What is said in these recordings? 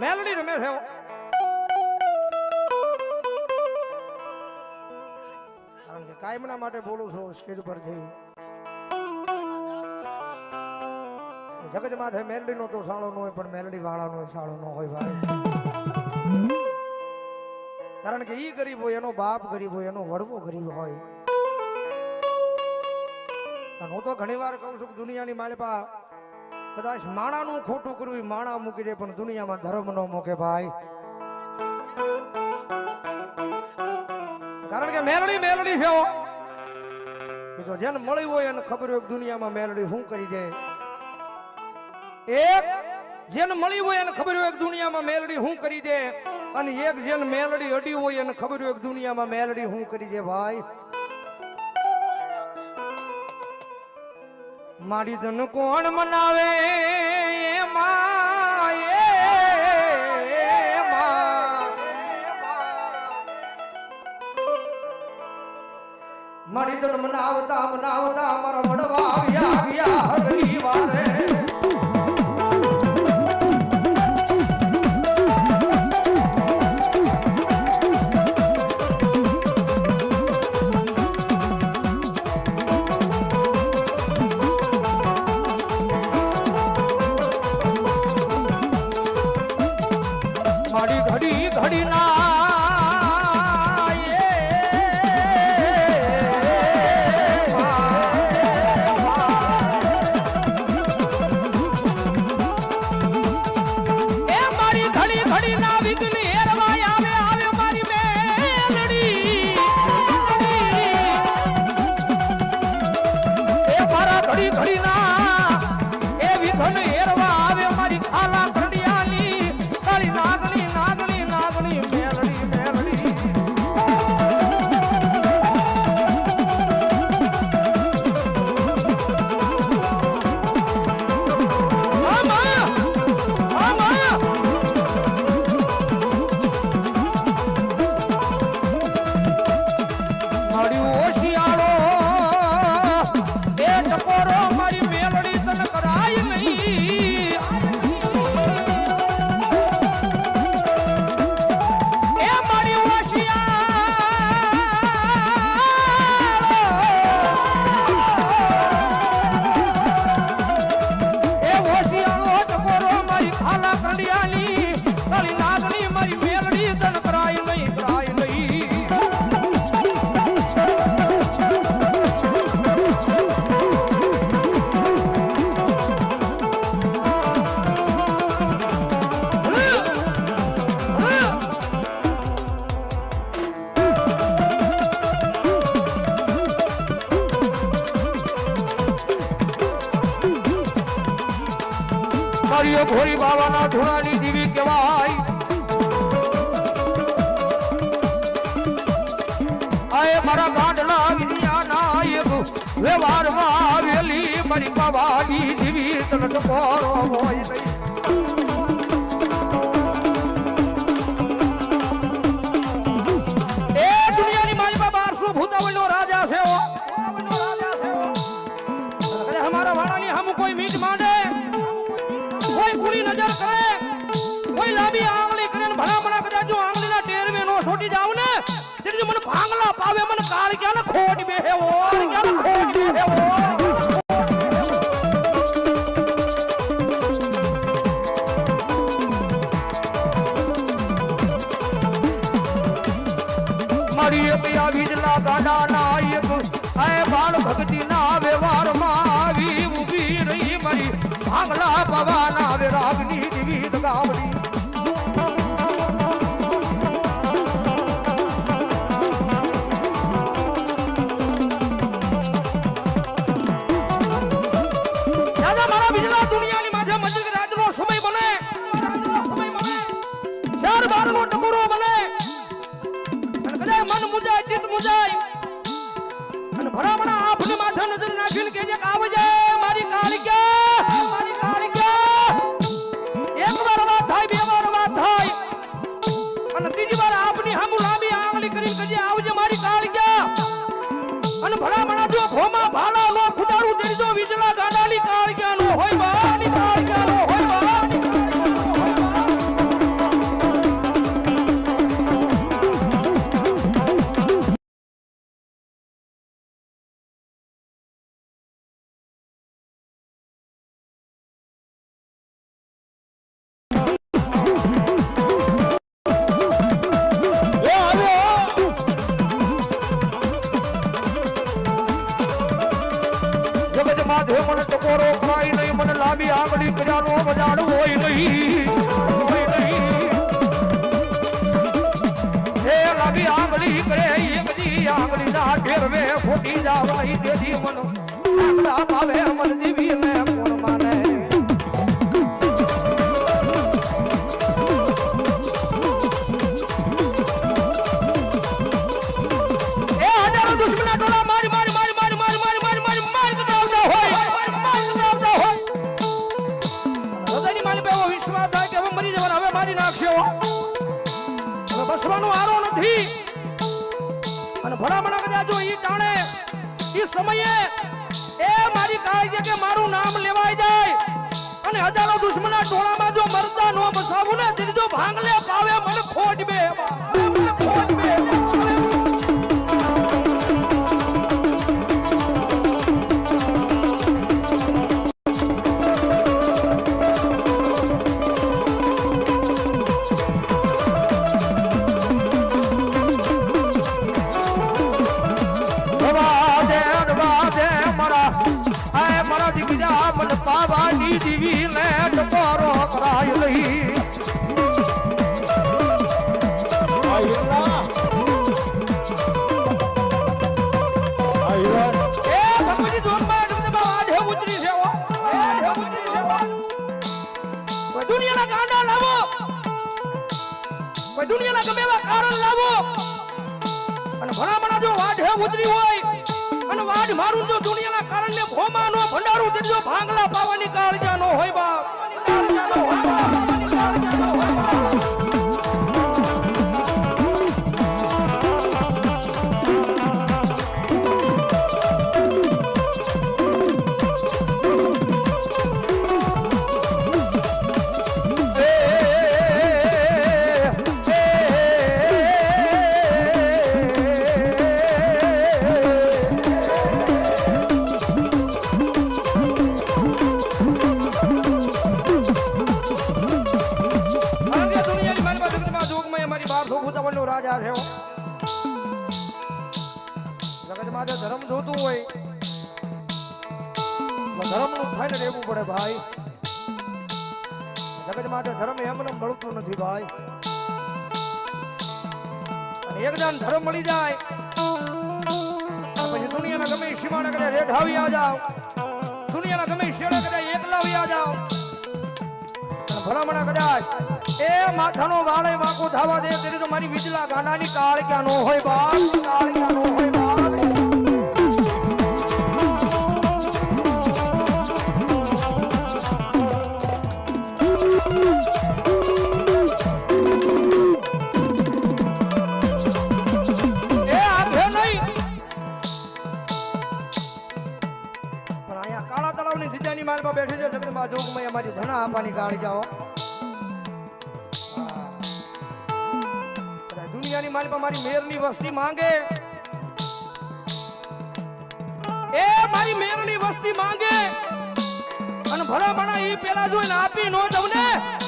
મેલડી રમે છે કારણ કે કાયમના માટે બોલું છું, સ્ટેજ પર જઈ જગત માથે મેલડી નો તો સાળો ન હોય, પણ મેલડી વાળા નો સાળો ન હોય ભાઈ. કારણ કે ઈ ગરીબ હોય, એનો બાપ ગરીબ હોય, એનો વડવો ગરીબ હોય. અને હું તો ઘણી વાર કહું છું દુનિયાની માલિપા કદાચ માણાનું ખોટું કરવું માણા મૂકી દે, પણ દુનિયામાં ધર્મ ન મૂકે ભાઈ. કારણ કે મેલડી મેલડી છે. તો જેને મળ્યું હોય એને ખબર હોય દુનિયામાં મેલડી શું કરી દે. એક જેને મળી હોય એને ખબર હોય દુનિયામાં મેલડી શું કરી દે. અને એક જેને મેલડી અડી હોય એને ખબર હોય દુનિયામાં મેલડી શું કરી દે ભાઈ. મારી ધન કોણ મનાવે. મારી ધન મનાવતા મનાવતા મારા વડવા આવ્યા આવ્યા વારે મારી ઘડી ઘડી ના ઘડી ઘડી ના વિઘ્ન એ મારા ઘડી ઘડી ના એ મારી ઘોરી બાવાના ધૂણાની દીવી કહેવાય. આય મારા ગાંડલા વિદ્યાના એક વ્યવહારમાં આવેલી મારી બાવાની દીવી તનત પોરો હોય. ખોટ આંગળી કરે, એ બધી આંગળી ના ઠેરવે, ખોટી જાવાઈ તેથી મનો આપડા ભાવે મન? જીવી દુશ્મના ટોળા ટાણે ઈ સમયે એ મારી કાળજી કે મારું નામ લેવાય જાય અને હજારો દુશ્મના ટોળામાં જો મરતા નો બસાવું ને તેની જો ભાંગલે પાવે મને ખોટ બે ખોટ બે વાજે વાજે મારા આય મારા દીકરા મન પાવાની દીવી ને ટકોરો કરાય કારણ લાવો. અને ભલામણા જો વાઢ હે ઉતરી હોય, અને વાઢ મારું જો દુનિયાના કારણે ભોમાનો ભંડારું દીધો ભાંગલા પાવાની કાળજા નો હોય બાપ. રાજા સુખુતવન નો રાજા છે જગતમાં જે ધર્મ જોતું હોય ધર્મનું થઈને રહેવું પડે ભાઈ. જગતમાં જે ધર્મ એમને મળતું નથી ભાઈ. એકદાન ધર્મ મળી જાય પછી દુનિયાના ગમે સીમાના કદાચ રેઢાવી આ જાઓ. દુનિયાના ગમે શેડા કદાચ એકલાવી આ જાઓ. ભલામણા કદાચ એ માથાનો વાળે વાંકો થવા દે તેથી તો મારી વીજલા ગાંડાની કાળ ક્યાં નો હોય બાપ. કાળ ક્યાં નો હોય કાળા બેઠી છે, જગદંબા જોગમાં અમારી ધણા આપવાની ગાળ જાઓ દુનિયાની માલિક મારી મેરની વસ્તી માંગે. એ મારી મેરની વસ્તી માંગે. અને ભલા ભણા એ પેલા જોઈને આપી નો તમને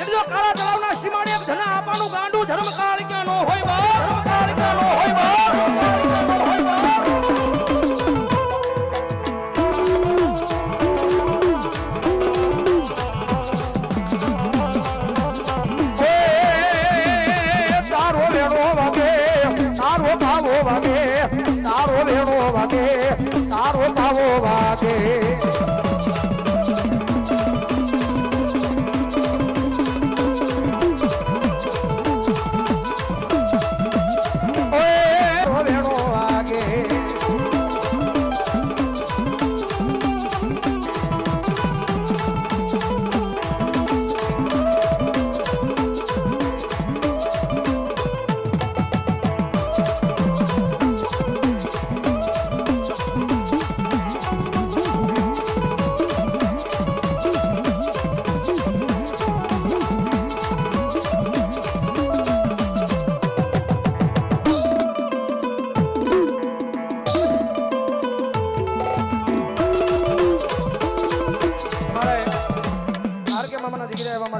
એટલે કાળા તળાવના સીમાડે ધના આપવાનું ગાંડું ધર્મ કાળ ક્યાં નો હોય બા ધર્મ ક્યાં નો હોય બા વાગે તારો પાવો વાગે.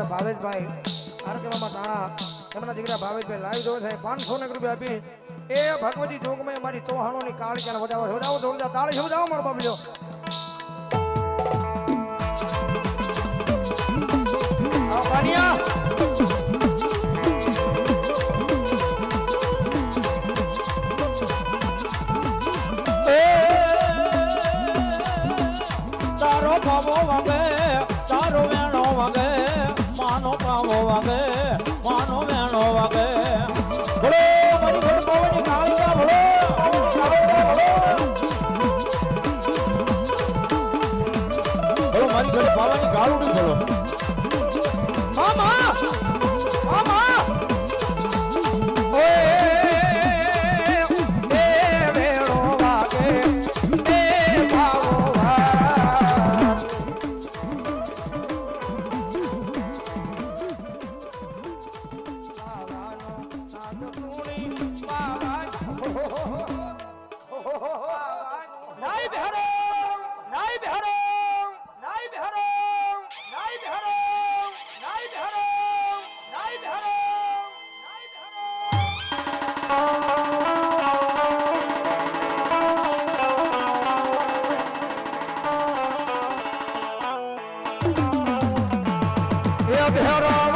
દીકરા ભાવેશભાઈ આર કે મામા તાણા એમના દીકરા ભાવેશભાઈ લાવી દો છે પાંચસો ને રૂપિયા આપી. એ ભગવતી જોગમાં મારી ચૌહાણોની કાળ ક્યાં વધાવો વધાવો જોરદાર તાળી વધાવો મારો બાબલો વાગે માનો વેણો વાગે. ભલો મારી ઘર પવની કાળિયા ભલો ભલો મારી ઘર પાવાની ગાળુડી ભલો મામા મામા એ બિહારો